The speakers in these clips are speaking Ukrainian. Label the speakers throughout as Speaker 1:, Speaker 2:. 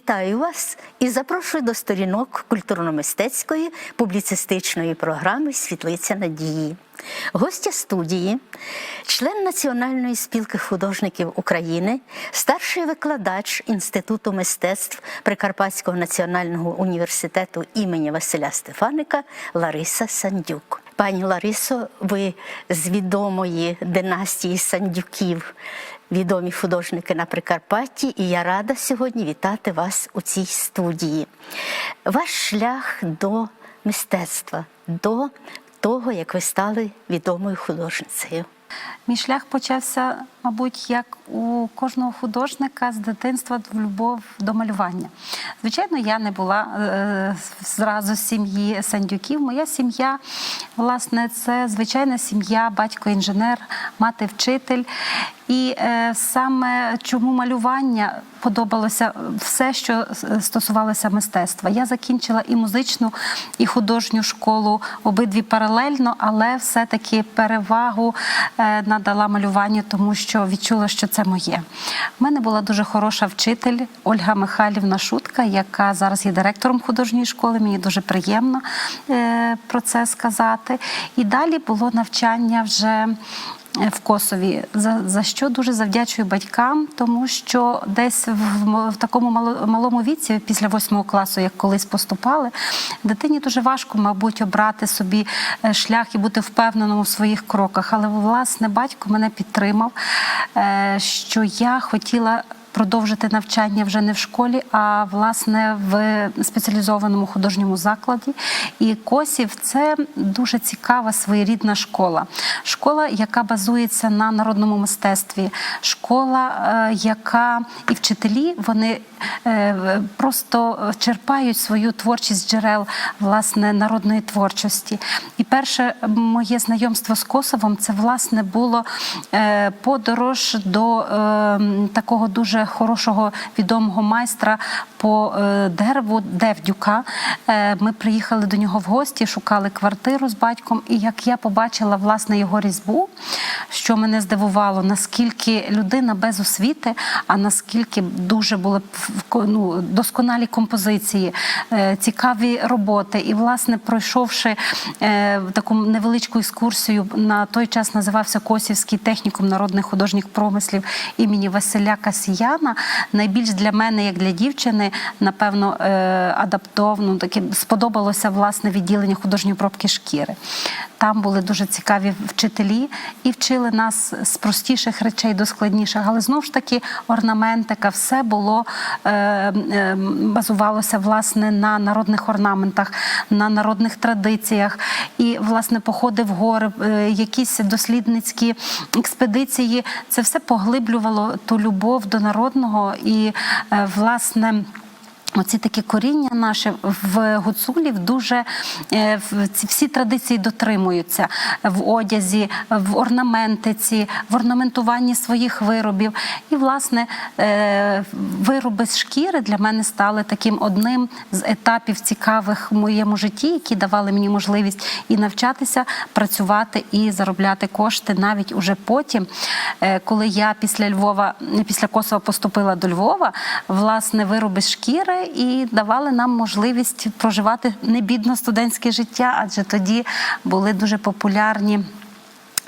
Speaker 1: Вітаю вас і запрошую до сторінок культурно-мистецької публіцистичної програми Світлиця надії. Гостя студії, член Національної спілки художників України, старший викладач Інституту мистецтв Прикарпатського національного університету імені Василя Стефаника Лариса Сандюк. Пані Ларисо, ви з відомої династії Сандюків відомі художники на Прикарпатті, і я рада сьогодні вітати вас у цій студії. Ваш шлях до мистецтва, до того, як ви стали відомою художницею.
Speaker 2: Мій шлях почався, мабуть, як у кожного художника з дитинства в любов до малювання. Звичайно, я не була е, зразу з сім'ї Сандюків. Моя сім'я, власне, це звичайна сім'я, батько інженер, мати вчитель. І е, саме чому малювання подобалося все, що стосувалося мистецтва. Я закінчила і музичну, і художню школу обидві паралельно, але все-таки перевагу е, надала малюванню, тому що відчула, що це моє. У мене була дуже хороша вчитель Ольга Михайлівна Шутка, яка зараз є директором художньої школи. Мені дуже приємно е, про це сказати. І далі було навчання вже в Косові, за, за що дуже завдячую батькам, тому що десь в, в такому мало- малому віці, після восьмого класу, як колись поступали, дитині дуже важко, мабуть, обрати собі е, шлях і бути впевненим у своїх кроках. Але власне батько мене підтримав, е, що я хотіла. Продовжити навчання вже не в школі, а власне в спеціалізованому художньому закладі. І Косів це дуже цікава своєрідна школа. Школа, яка базується на народному мистецтві, школа, е, яка і вчителі вони е, просто черпають свою творчість джерел власне народної творчості. І перше моє знайомство з Косовом це власне було е, подорож до е, такого дуже хорошого відомого майстра по е, дереву Девдюка. Е, Ми приїхали до нього в гості, шукали квартиру з батьком. І як я побачила власне його різьбу, що мене здивувало, наскільки людина без освіти, а наскільки дуже були ну, досконалі композиції, е, цікаві роботи. І, власне, пройшовши таку невеличку екскурсію, на той час називався Косівський технікум народних художніх промислів імені Василя Касіяна. Найбільш для мене, як для дівчини, напевно, е, адаптовано таке сподобалося власне відділення художньої обробки шкіри. Там були дуже цікаві вчителі і вчили нас з простіших речей до складніших, але знову ж таки орнаментика, все було е, е, базувалося власне на народних орнаментах, на народних традиціях. І власне походи в гори, якісь дослідницькі експедиції. Це все поглиблювало ту любов до народного і е, власне. Оці такі коріння наші в гуцулів дуже е, ці всі традиції дотримуються в одязі, в орнаментиці, в орнаментуванні своїх виробів. І, власне, е, вироби з шкіри для мене стали таким одним з етапів цікавих в моєму житті, які давали мені можливість і навчатися, працювати і заробляти кошти навіть уже потім, е, коли я після Львова, після Косова поступила до Львова, власне, вироби з шкіри і давали нам можливість проживати небідно студентське життя, адже тоді були дуже популярні.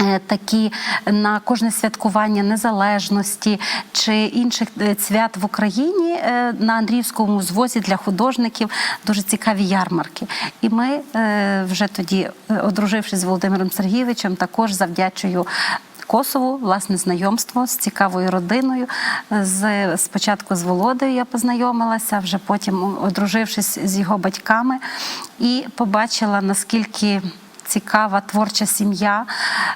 Speaker 2: е, Такі на кожне святкування незалежності чи інших е, свят в Україні е, на Андріївському звозі для художників дуже цікаві ярмарки. І ми вже тоді, одружившись з Володимиром Сергійовичем, також завдячую Косову, власне, знайомство з цікавою родиною. З спочатку з Володою я познайомилася, вже потім одружившись з його батьками, і побачила наскільки. Цікава творча сім'я,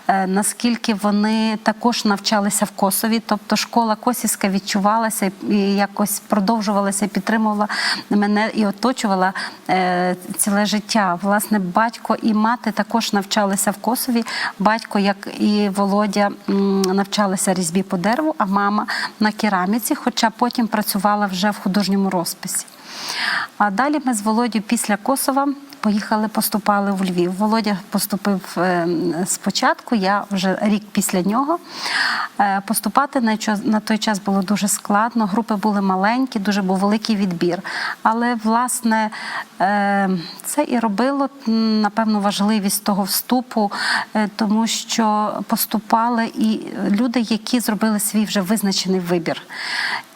Speaker 2: е, наскільки вони також навчалися в Косові, тобто школа Косівська відчувалася і якось продовжувалася підтримувала мене і оточувала е, ціле життя. Власне, батько і мати також навчалися в Косові. Батько, як і Володя, навчалися різьбі по дереву, а мама на кераміці, хоча потім працювала вже в художньому розписі. А далі ми з Володю після Косова поїхали, поступали в Львів. Володя поступив е, спочатку, я вже рік після нього. Е, Поступати на той час було дуже складно. Групи були маленькі, дуже був великий відбір. Але власне е, це і робило напевно важливість того вступу, тому що поступали і люди, які зробили свій вже визначений вибір.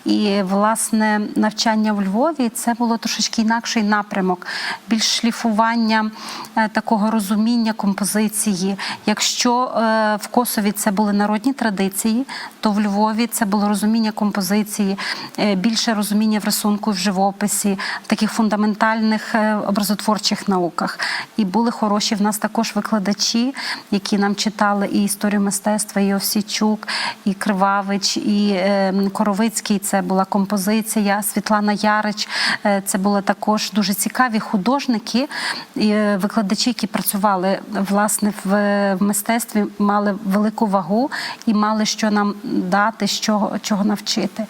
Speaker 2: І власне навчання в Львові це було трошечки інакший напрямок, більш шліфування е, такого розуміння композиції. Якщо е, в Косові це були народні традиції, то в Львові це було розуміння композиції, е, більше розуміння в рисунку, в живописі, в таких фундаментальних образотворчих науках. І були хороші в нас також викладачі, які нам читали і історію мистецтва, і Овсійчук, і Кривавич, і е, Коровицький. Це була композиція, Світлана Ярич. е, Це були також дуже цікаві художники, і е, викладачі, які працювали власне в, в мистецтві, мали велику вагу і мали що нам дати, що, чого навчити.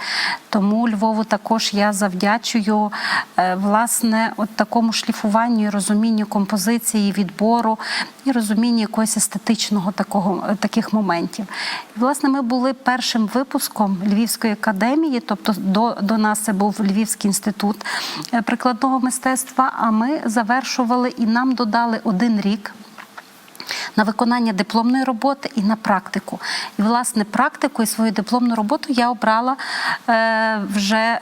Speaker 2: Тому Львову також я завдячую е, власне от такому шліфуванню розумінню композиції, відбору і розумінню якогось естетичного такого е, таких моментів. І, власне, ми були першим випуском Львівської академії, тобто до, до нас це був Львівський інститут е, прикладного мистецтва. А ми завершували і нам додали один рік на виконання дипломної роботи і на практику. І власне практику і свою дипломну роботу я обрала е, вже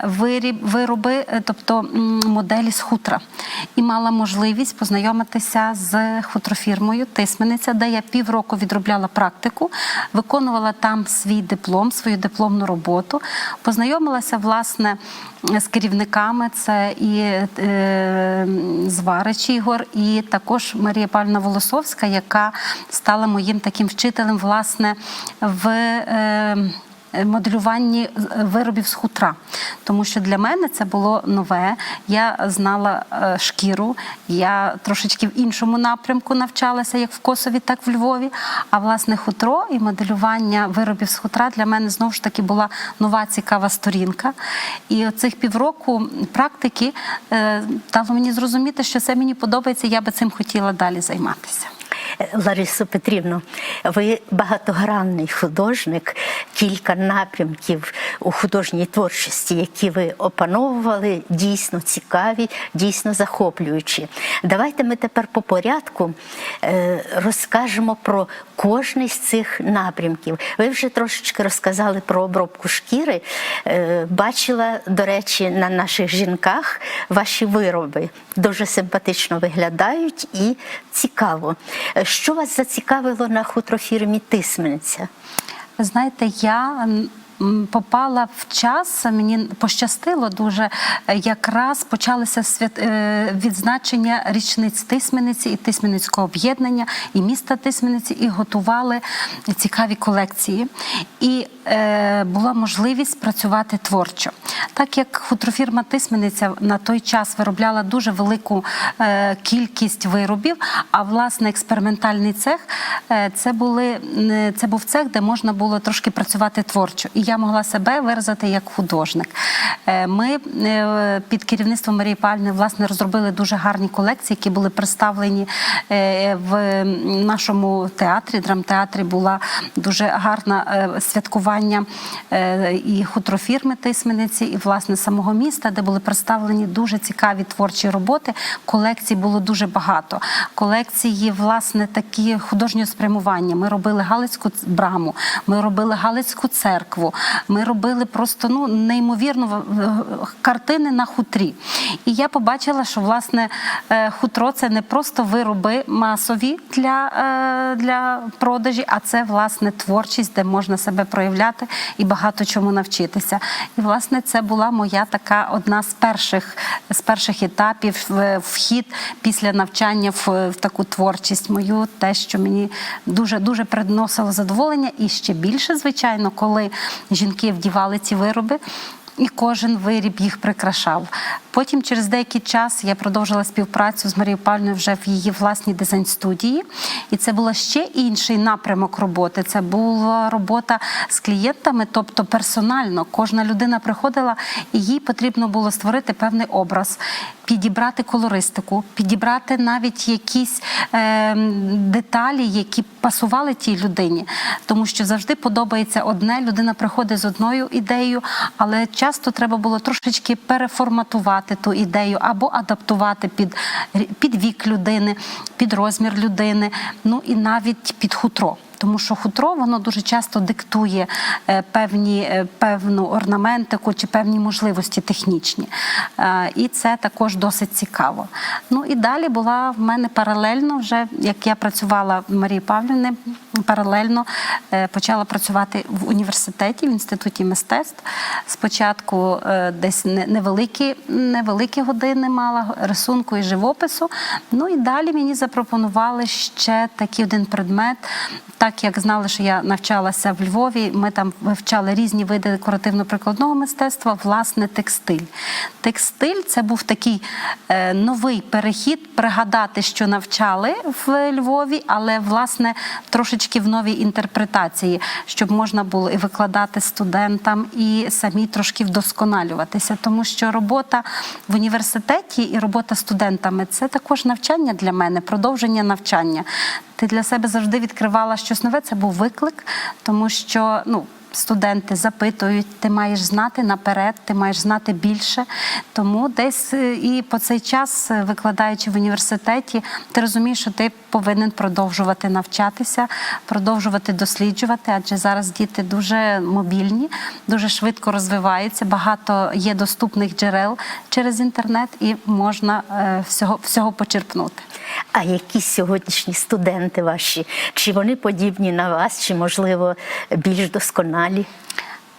Speaker 2: вироби, е, тобто моделі з хутра, і мала можливість познайомитися з хутрофірмою Тисмениця, де я півроку відробляла практику, виконувала там свій диплом, свою дипломну роботу, познайомилася власне з керівниками. Це і е, Зварич Ігор, і також Марія Павлівна Волосовська, яка стала моїм таким вчителем, власне, в. Е, Моделюванні виробів з хутра, тому що для мене це було нове. Я знала е, шкіру, я трошечки в іншому напрямку навчалася, як в Косові, так в Львові. А власне хутро і моделювання виробів з хутра для мене знову ж таки була нова цікава сторінка. І оцих півроку практики е, дало мені зрозуміти, що це мені подобається, я би цим хотіла далі займатися.
Speaker 1: Ларисо Петрівно, ви багатогранний художник, кілька напрямків у художній творчості, які ви опановували, дійсно цікаві, дійсно захоплюючі. Давайте ми тепер по порядку е, розкажемо про кожний з цих напрямків. Ви вже трошечки розказали про обробку шкіри. Е, Бачила, до речі, на наших жінках ваші вироби дуже симпатично виглядають і цікаво. Що вас зацікавило на хутрофірмі Тисмениця?
Speaker 2: Ви знаєте, я попала в час, мені пощастило дуже. е, Якраз почалися свят... е, відзначення річниць Тисмениці і Тисменицького об'єднання і міста Тисмениці, і готували цікаві колекції. І була можливість працювати творчо. Так як хутрофірма Тисмениця на той час виробляла дуже велику е, кількість виробів, а власне експериментальний цех е, це були е, це був цех, де можна було трошки працювати творчо, і я могла себе виразити як художник. Е, Ми е, під керівництвом Марії Пальни власне розробили дуже гарні колекції, які були представлені е, в нашому театрі. Драмтеатрі була дуже гарна е, святкування е, і хутрофірми Тисмениці, і власне самого міста, де були представлені дуже цікаві творчі роботи. Колекцій було дуже багато. Колекції, власне, такі художнього спрямування. Ми робили Галицьку браму, ми робили Галицьку церкву. Ми робили просто ну неймовірно картини на хутрі. І я побачила, що власне е, хутро це не просто вироби масові для, е, для продажі, а це власне творчість, де можна себе проявляти і багато чому навчитися. І власне це була моя така одна з перших з перших етапів вхід після навчання в, в таку творчість мою, те, що мені дуже дуже приносило задоволення, і ще більше, звичайно, коли жінки вдівали ці вироби. І кожен виріб їх прикрашав. Потім, через деякий час, я продовжила співпрацю з Марією Павлівною вже в її власній дизайн-студії. І це був ще інший напрямок роботи. Це була робота з клієнтами, тобто персонально. Кожна людина приходила, і їй потрібно було створити певний образ, підібрати колористику, підібрати навіть якісь е, деталі, які пасували тій людині. Тому що завжди подобається одне, людина приходить з одною ідеєю, але часто треба було трошечки переформатувати ту ідею або адаптувати під, під вік людини, під розмір людини, ну і навіть під хутро. Тому що хутро воно дуже часто диктує е, певні е, певну орнаментику чи певні можливості технічні. Е, І це також досить цікаво. Ну і далі була в мене паралельно, вже як я працювала в Марії Павлівни, паралельно почала працювати в університеті, в інституті мистецтв. Спочатку десь невеликі, невеликі години мала рисунку і живопису. Ну і далі мені запропонували ще такий один предмет. Так як знали, що я навчалася в Львові, ми там вивчали різні види декоративно-прикладного мистецтва, власне, текстиль. Текстиль це був такий е, новий перехід, пригадати, що навчали в Львові, але власне трошечки в новій інтерпретації, щоб можна було і викладати студентам, і самі трошки вдосконалюватися. Тому що робота в університеті і робота студентами це також навчання для мене, продовження навчання. Ти для себе завжди відкривала щось нове. Це був виклик, тому що ну. Студенти запитують, ти маєш знати наперед, ти маєш знати більше. Тому десь е, і по цей час, е, викладаючи в університеті, ти розумієш, що ти повинен продовжувати навчатися, продовжувати досліджувати, адже зараз діти дуже мобільні, дуже швидко розвиваються. Багато є доступних джерел через інтернет, і можна е, всього, всього почерпнути.
Speaker 1: А які сьогоднішні студенти ваші? Чи вони подібні на вас, чи можливо більш досконалі? Mali.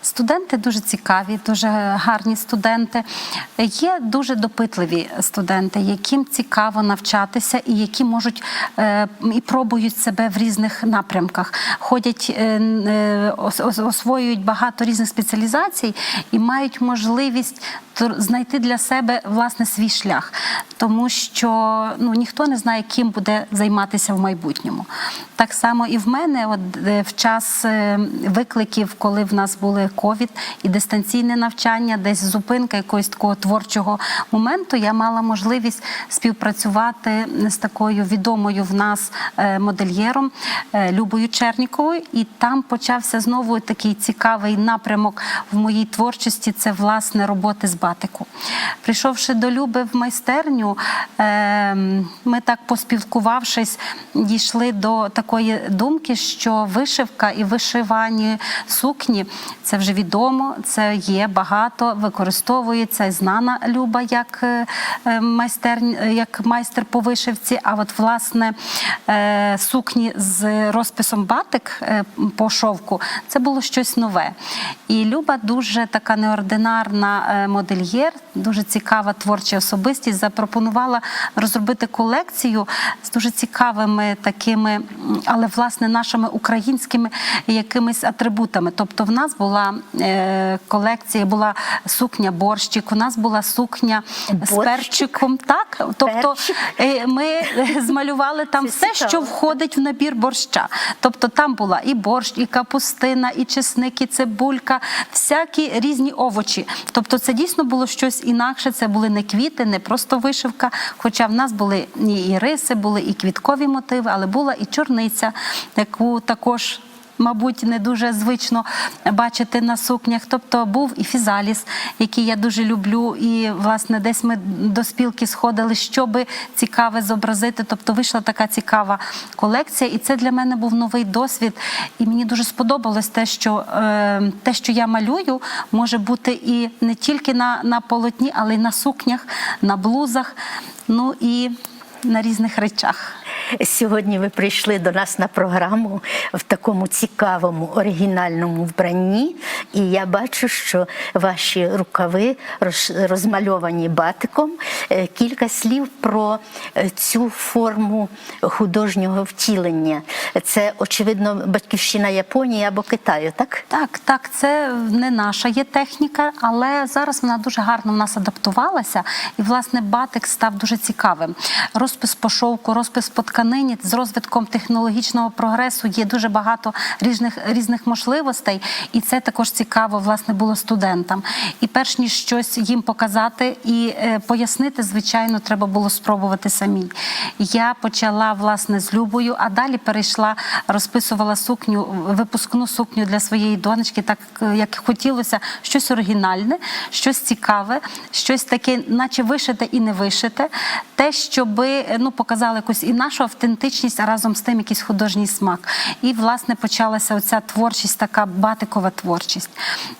Speaker 2: Студенти дуже цікаві, дуже гарні студенти. Є дуже допитливі студенти, яким цікаво навчатися і які можуть е, і пробують себе в різних напрямках. Ходять, е, е, ос- ос- освоюють багато різних спеціалізацій і мають можливість знайти для себе власне свій шлях, тому що ну ніхто не знає, ким буде займатися в майбутньому. Так само і в мене, от в час викликів, коли в нас були ковід і дистанційне навчання, десь зупинка якогось такого творчого моменту, я мала можливість співпрацювати з такою відомою в нас е, модельєром е, Любою Черніковою, і там почався знову такий цікавий напрямок в моїй творчості. Це власне роботи з батику. Прийшовши до Люби в майстерню, е, ми так поспілкувавшись, дійшли до такої думки, що вишивка і вишивання сукні це вже відомо, це є багато, використовується і знана Люба як е, е, майстер, як майстер по вишивці. А от власне е, сукні з розписом батик по шовку це було щось нове. І Люба дуже така неординарна модельєр, дуже цікава творча особистість. Запропонувала розробити колекцію з дуже цікавими такими, але власне нашими українськими якимись атрибутами. Тобто, в нас була е, колекція, була сукня борщик, у нас була сукня з перчиком. Так, тобто
Speaker 1: Перчик?
Speaker 2: е, ми змалювали там
Speaker 1: Це
Speaker 2: все,
Speaker 1: цікаво.
Speaker 2: що входить в набір борща. Тобто там була і борщ, і капустина, і чесник, і цибулька, всякі різні овочі. Тобто, це дійсно було щось інакше. Це були не квіти, не просто вишивка. Хоча в нас були і риси, були і квіткові мотиви, але була і чорниця, яку також. Мабуть, не дуже звично бачити на сукнях. Тобто був і фізаліс, який я дуже люблю. І власне десь ми до спілки сходили, щоби цікаве зобразити. Тобто вийшла така цікава колекція, і це для мене був новий досвід. І мені дуже сподобалось те, що е, те, що я малюю, може бути і не тільки на, на полотні, але й на сукнях, на блузах, ну і на різних речах.
Speaker 1: Сьогодні ви прийшли до нас на програму в такому цікавому оригінальному вбранні, і я бачу, що ваші рукави розмальовані батиком. Е, Кілька слів про е, цю форму художнього втілення. Це, очевидно, батьківщина Японії або Китаю, так?
Speaker 2: Так, так, це не наша є техніка, але зараз вона дуже гарно в нас адаптувалася, і власне батик став дуже цікавим. Розпис по шовку, розпис по тканині з розвитком технологічного прогресу є дуже багато різних різних можливостей, і це також цікаво власне було студентам. І перш ніж щось їм показати і е, пояснити, звичайно, треба було спробувати самій. Я почала власне з Любою, а далі перейшла, розписувала сукню, випускну сукню для своєї донечки, так як хотілося, щось оригінальне, щось цікаве, щось таке, наче вишите і не вишите. Те, щоби ну показали якусь і нашу автентичність, а разом з тим якийсь художній смак. І власне почалася оця творчість, така батикова творчість.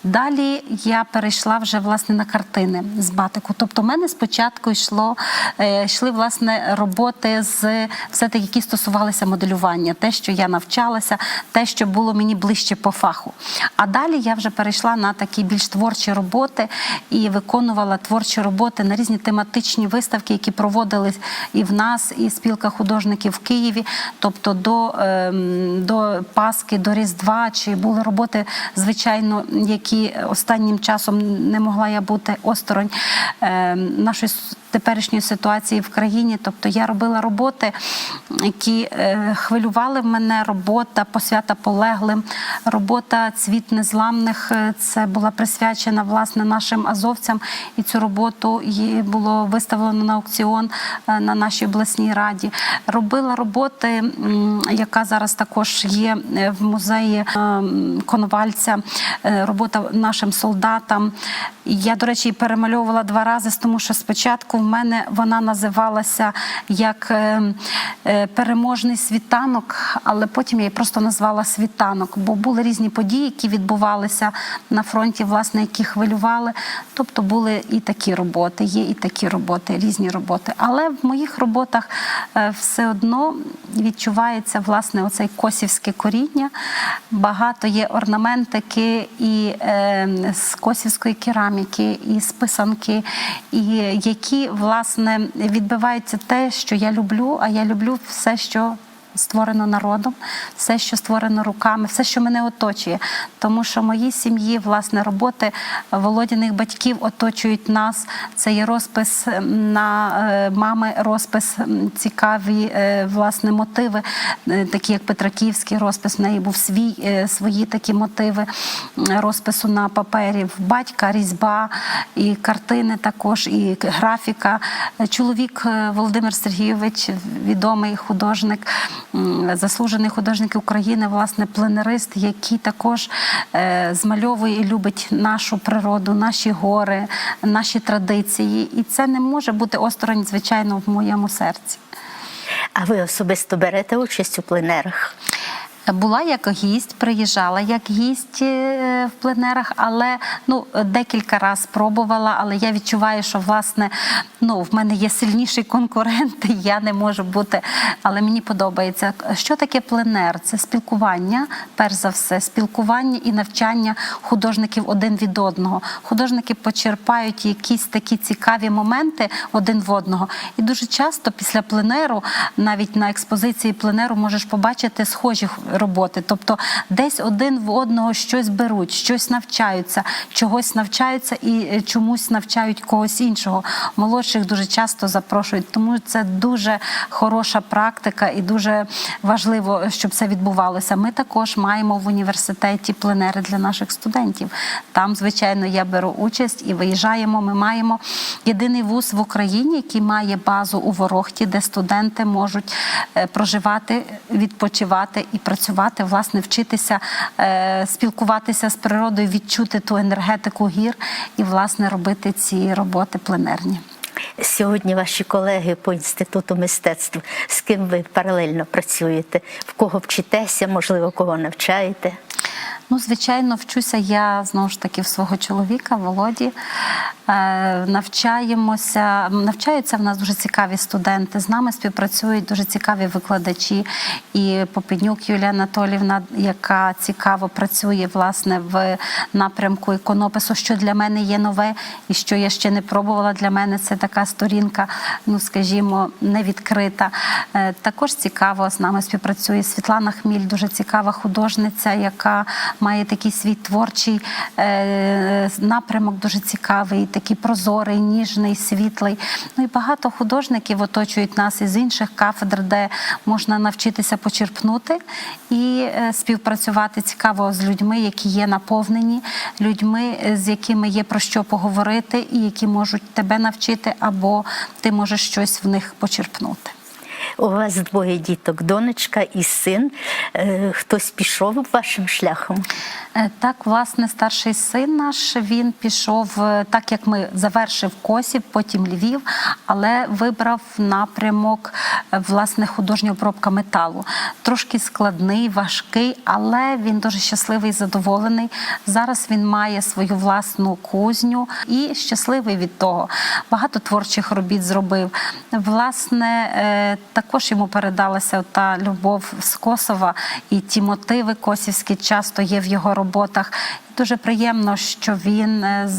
Speaker 2: Далі я перейшла вже власне на картини з батику. Тобто, в мене спочатку йшло е, йшли власне роботи з все таки, які стосувалися моделювання, те, що я навчалася, те, що було мені ближче по фаху. А далі я вже перейшла на такі більш творчі роботи і виконувала творчі роботи на різні тематичні виставки, які проводились і в нас, і спілка художників в Києві. Тобто до, ем, до Паски, до Різдва, чи були роботи, звичайно, які останнім часом не могла я бути осторонь ем, нашої теперішньої ситуації в країні. Тобто я робила роботи, які е, хвилювали мене. Робота посвята полеглим, робота цвіт незламних. е, Це була присвячена власне нашим азовцям, і цю роботу її було виставлено на аукціон е, на нашій обласній раді. Робила роботи, яка зараз також є в музеї Коновальця. Робота нашим солдатам. Я, до речі, перемальовувала два рази, тому що спочатку в мене вона називалася як е, е, переможний світанок, але потім я її просто назвала світанок, бо були різні події, які відбувалися на фронті, власне, які хвилювали. Тобто були і такі роботи, є і такі роботи, різні роботи. Але в моїх роботах е, все одно відчувається власне оцей косівське коріння. Багато є орнаментики і з косівської кераміки, і з писанки, і які власне відбивається те, що я люблю, а я люблю все, що. Створено народом, все, що створено руками, все, що мене оточує. Тому що моїй сім'ї, власне, роботи володяних батьків оточують нас. Це є розпис на е, мами, розпис цікаві, е, власне, мотиви, е, такі як Петраківський розпис. В неї був свій е, свої такі мотиви розпису на папері. Батька різьба і картини також, і графіка. Е, Чоловік е, Володимир Сергійович, відомий художник, заслужений художник України, власне, пленерист, який також е, змальовує і любить нашу природу, наші гори, наші традиції. І це не може бути осторонь, звичайно, в моєму серці.
Speaker 1: А ви особисто берете участь у пленерах?
Speaker 2: Була як гість, приїжджала як гість е, в пленерах, але ну декілька разів спробувала. Але я відчуваю, що власне ну в мене є сильніший конкурент, я не можу бути. Але мені подобається. Що таке пленер? Це спілкування, перш за все, спілкування і навчання художників один від одного. Художники почерпають якісь такі цікаві моменти один в одного. І дуже часто після пленеру, навіть на експозиції пленеру, можеш побачити схожі роботи. Тобто десь один в одного щось беруть, щось навчаються, чогось навчаються і е, чомусь навчають когось іншого. Молодших дуже часто запрошують. Тому це дуже хороша практика і дуже важливо, щоб це відбувалося. Ми також маємо в університеті пленери для наших студентів. Там, звичайно, я беру участь і виїжджаємо. Ми маємо єдиний вуз в Україні, який має базу у Ворохті, де студенти можуть е, проживати, відпочивати і працювати, власне, вчитися е, спілкуватися з природою, відчути ту енергетику гір і, власне, робити ці роботи пленерні.
Speaker 1: Сьогодні ваші колеги по інституту мистецтв, з ким ви паралельно працюєте, в кого вчитеся, можливо, кого навчаєте.
Speaker 2: Ну, звичайно, вчуся я знову ж таки в свого чоловіка Володі. Е, Навчаємося, навчаються в нас дуже цікаві студенти. З нами співпрацюють дуже цікаві викладачі. І Попіднюк Юлія Анатолівна, яка цікаво працює власне в напрямку іконопису, що для мене є нове і що я ще не пробувала. Для мене це така сторінка, ну скажімо, не відкрита. Е, Також цікаво з нами співпрацює Світлана Хміль, дуже цікава художниця, яка має такий свій творчий е, напрямок, дуже цікавий, такий прозорий, ніжний, світлий. Ну і багато художників оточують нас із інших кафедр, де можна навчитися почерпнути і е, співпрацювати цікаво з людьми, які є наповнені, людьми, е, з якими є про що поговорити, і які можуть тебе навчити, або ти можеш щось в них почерпнути.
Speaker 1: У вас двоє діток, донечка і син. Е, Хтось пішов вашим шляхом?
Speaker 2: Е, Так, власне, старший син наш він пішов, е, так як ми завершив Косів, потім Львів, але вибрав напрямок е, власне художня обробка металу. Трошки складний, важкий, але він дуже щасливий, і задоволений. Зараз він має свою власну кузню і щасливий від того. Багато творчих робіт зробив. Власне, також йому передалася та любов з Косова, і ті мотиви косівські часто є в його роботах. Дуже приємно, що він е,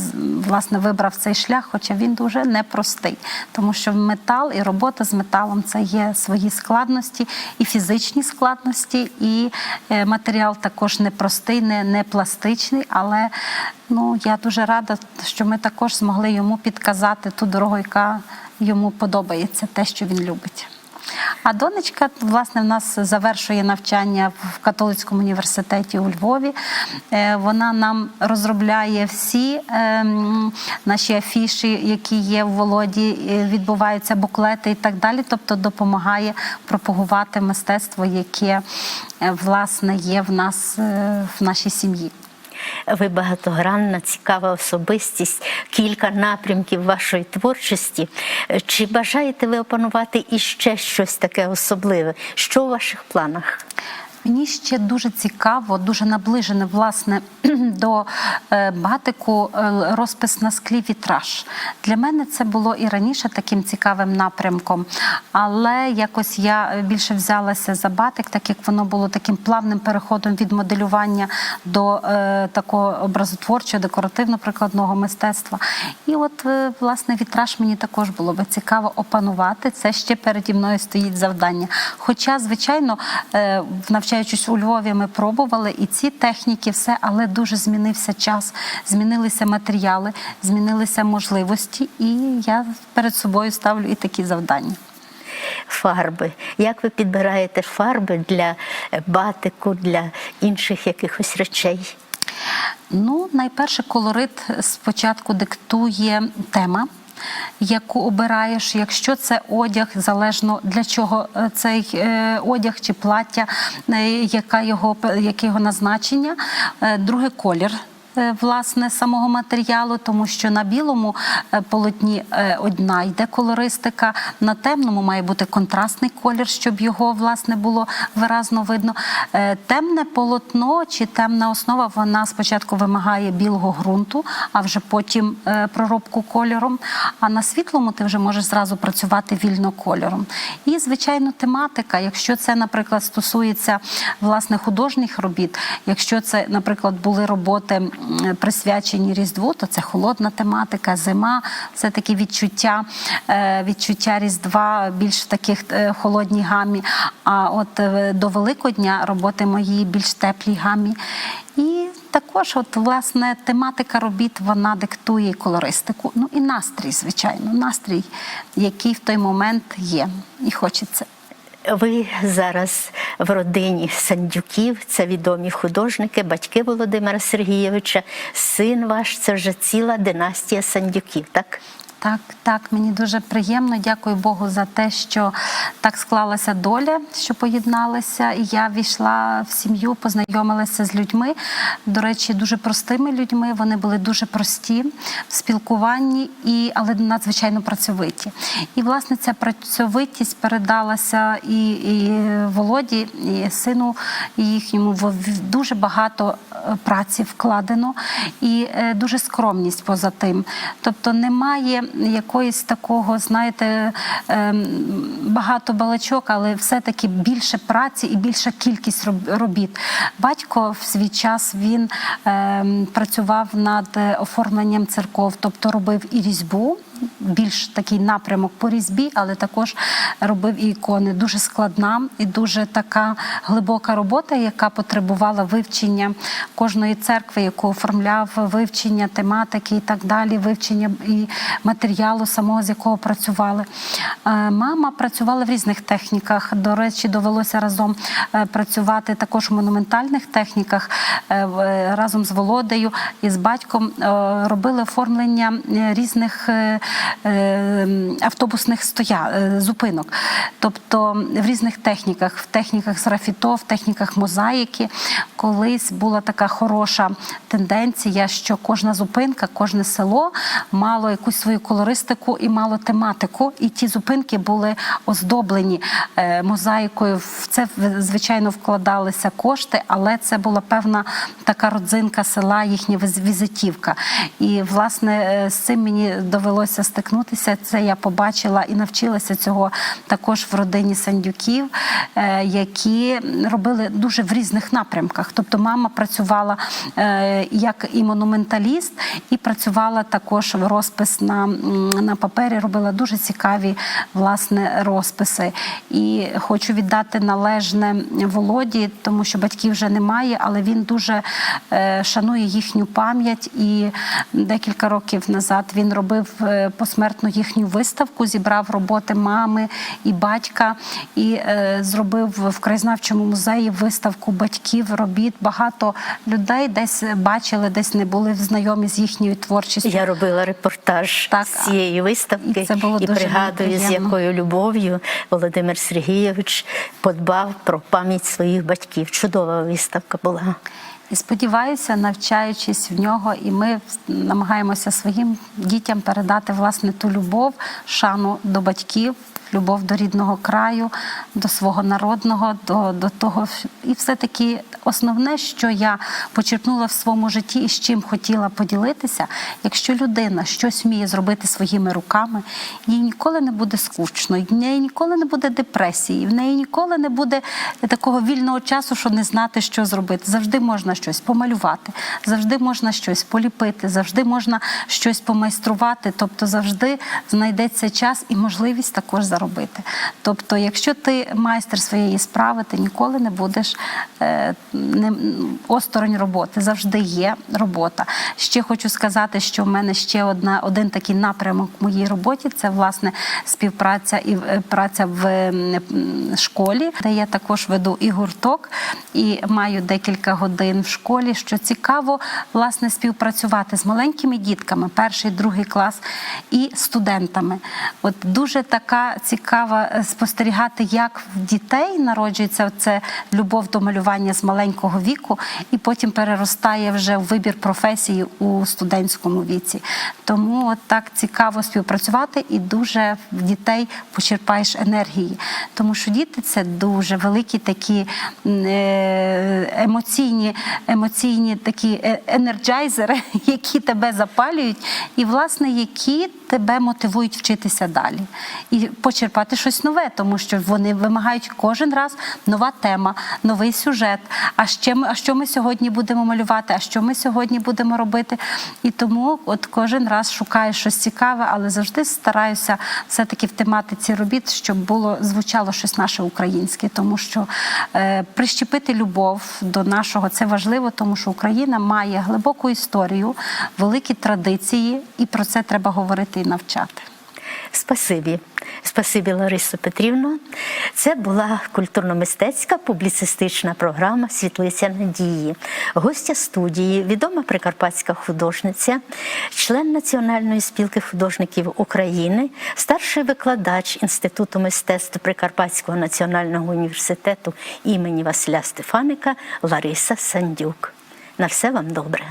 Speaker 2: власне вибрав цей шлях, хоча він дуже непростий, тому що метал і робота з металом це є свої складності, і фізичні складності, і е, матеріал також непростий, не, не пластичний. Але ну я дуже рада, що ми також змогли йому підказати ту дорогу, яка йому подобається, те, що він любить. А донечка, власне, в нас завершує навчання в католицькому університеті у Львові. Е, Вона нам розробляє всі ем, наші афіші, які є в Володі, е, відбуваються буклети і так далі. Тобто допомагає пропагувати мистецтво, яке е, власне є в нас в нашій сім'ї.
Speaker 1: Ви багатогранна, цікава особистість, кілька напрямків вашої творчості. Чи бажаєте ви опанувати іще щось таке особливе? Що у ваших планах?
Speaker 2: Мені ще дуже цікаво, дуже наближене власне до е, батику е, розпис на склі вітраж. Для мене це було і раніше таким цікавим напрямком, але якось я більше взялася за батик, так як воно було таким плавним переходом від моделювання до е, такого образотворчого, декоративно-прикладного мистецтва. І от е, власне вітраж мені також було би цікаво опанувати. Це ще переді мною стоїть завдання. Хоча, звичайно, е, навчаючись у Львові, ми пробували і ці техніки, все, але дуже змінився час, змінилися матеріали, змінилися можливості, і я перед собою ставлю і такі завдання.
Speaker 1: Фарби. Як ви підбираєте фарби для батику, для інших якихось речей?
Speaker 2: Ну, найперше, колорит спочатку диктує тема. Яку обираєш, якщо це одяг, залежно для чого е, цей е, одяг чи плаття, е, яка його, яке його назначення. Друге колір. Е, Власне, самого матеріалу, тому що на білому е, полотні е, одна йде колористика, на темному має бути контрастний колір, щоб його власне було виразно видно. Темне полотно чи темна основа вона спочатку вимагає білого ґрунту, а вже потім проробку кольором. А на світлому ти вже можеш зразу працювати вільно кольором. І, звичайно, тематика. Якщо це, наприклад, стосується власне художніх робіт, якщо це, наприклад, були роботи присвячені Різдву, то це холодна тематика, зима, все таки відчуття, е, відчуття Різдва більш в таких е, холодній гамі. А от е, до Великодня роботи мої більш теплій гамі. І також, от власне, тематика робіт вона диктує колористику. Ну і настрій, звичайно, настрій, який в той момент є, і хочеться.
Speaker 1: Ви зараз в родині Сандюків, це відомі художники, батьки Володимира Сергійовича. Син ваш це вже ціла династія Сандюків, так?
Speaker 2: Так, так, мені дуже приємно. Дякую Богу за те, що так склалася доля, що поєдналися. І я війшла в сім'ю, познайомилася з людьми. До речі, дуже простими людьми. Вони були дуже прості в спілкуванні, і, але надзвичайно працьовиті. І власне ця працьовитість передалася і, і Володі, і сину їхньому. В- в- Дуже багато е, праці вкладено і е, дуже скромність поза тим. Тобто немає якоїсь такого, знаєте, ем, багато балачок, але все-таки більше праці і більша кількість роб- робіт. Батько в свій час він ем, працював над е, оформленням церков, тобто робив і різьбу. Більш такий напрямок по різьбі, але також робив і ікони. Дуже складна і дуже така глибока робота, яка потребувала вивчення кожної церкви, яку оформляв, вивчення тематики і так далі, вивчення і матеріалу самого, з якого працювали. Е, Мама працювала в різних техніках. До речі, довелося разом е, працювати також у монументальних техніках е, в- разом з Володею і з батьком робили оформлення різних автобусних стоя, е, зупинок. Тобто в різних техніках, в техніках срафіто, в техніках мозаїки. Колись була така хороша тенденція, що кожна зупинка, кожне село мало якусь свою колористику і мало тематику. І ті зупинки були оздоблені е, мозаїкою. В це звичайно вкладалися кошти, але це була певна така родзинка села, їхня візитівка. І власне е, з цим мені довелося стикнутися. Це я побачила і навчилася цього також в родині Сандюків, е, які робили дуже в різних напрямках. Тобто, мама працювала е, як і монументаліст, і працювала також в розпис на, на папері, робила дуже цікаві власне розписи. І хочу віддати належне Володі, тому що батьків вже немає, але він дуже е, шанує їхню пам'ять. І декілька років назад він робив посмертну їхню виставку, зібрав роботи мами і батька, і е, зробив в краєзнавчому музеї виставку батьків, робіт. Багато людей десь бачили, десь не були знайомі з їхньою творчістю.
Speaker 1: Я робила репортаж
Speaker 2: Так,
Speaker 1: з цієї виставки
Speaker 2: і це було
Speaker 1: і
Speaker 2: дуже
Speaker 1: пригадую, з якою любов'ю Володимир Сергійович подбав про пам'ять своїх батьків. Чудова виставка була.
Speaker 2: І сподіваюся, навчаючись в нього, і ми намагаємося своїм дітям передати власне ту любов, шану до батьків, любов до рідного краю, до свого народного, до, до того. І все-таки основне, що я почерпнула в своєму житті і з чим хотіла поділитися, якщо людина щось вміє зробити своїми руками, їй ніколи не буде скучно, в неї ніколи не буде депресії, в неї ніколи не буде такого вільного часу, що не знати, що зробити. Завжди можна щось помалювати, завжди можна щось поліпити, завжди можна щось помайструвати. Тобто завжди знайдеться час і можливість також заробити. Тобто, якщо ти майстер своєї справи, ти ніколи не будеш е, не, осторонь роботи. Завжди є робота. Ще хочу сказати, що в мене ще одна один такий напрямок в моїй роботі це власне співпраця і праця в школі, де я також веду і гурток, і маю декілька годин в школі. Що цікаво, власне, співпрацювати з маленькими дітками, перший, другий клас, і студентами. От дуже така цікава е, спостерігати, як в дітей народжується це любов до малювання з маленького віку, і потім переростає вже в вибір професії у студентському віці. Тому так цікаво співпрацювати і дуже в дітей почерпаєш енергії. Тому що діти це дуже великі такі е, емоційні, емоційні такі е, енерджайзери, які тебе запалюють, і власне які тебе мотивують вчитися далі і почерпати щось нове, тому що вони вимагають кожен раз нова тема, новий сюжет. А ще ми, а що ми сьогодні будемо малювати? А що ми сьогодні будемо робити? І тому от кожен раз шукаю щось цікаве, але завжди стараюся все-таки в тематиці робіт, щоб було звучало щось наше українське, тому що е, прищепити любов до нашого це важливо, тому що Україна має глибоку історію, великі традиції, і про це треба говорити і навчати.
Speaker 1: Спасибі. Спасибі, Ларисо Петрівно. Це була культурно-мистецька публіцистична програма Світлиця надії. Гостя студії, відома прикарпатська художниця, член Національної спілки художників України, старший викладач Інституту мистецтв Прикарпатського національного університету імені Василя Стефаника Лариса Сандюк. На все вам добре.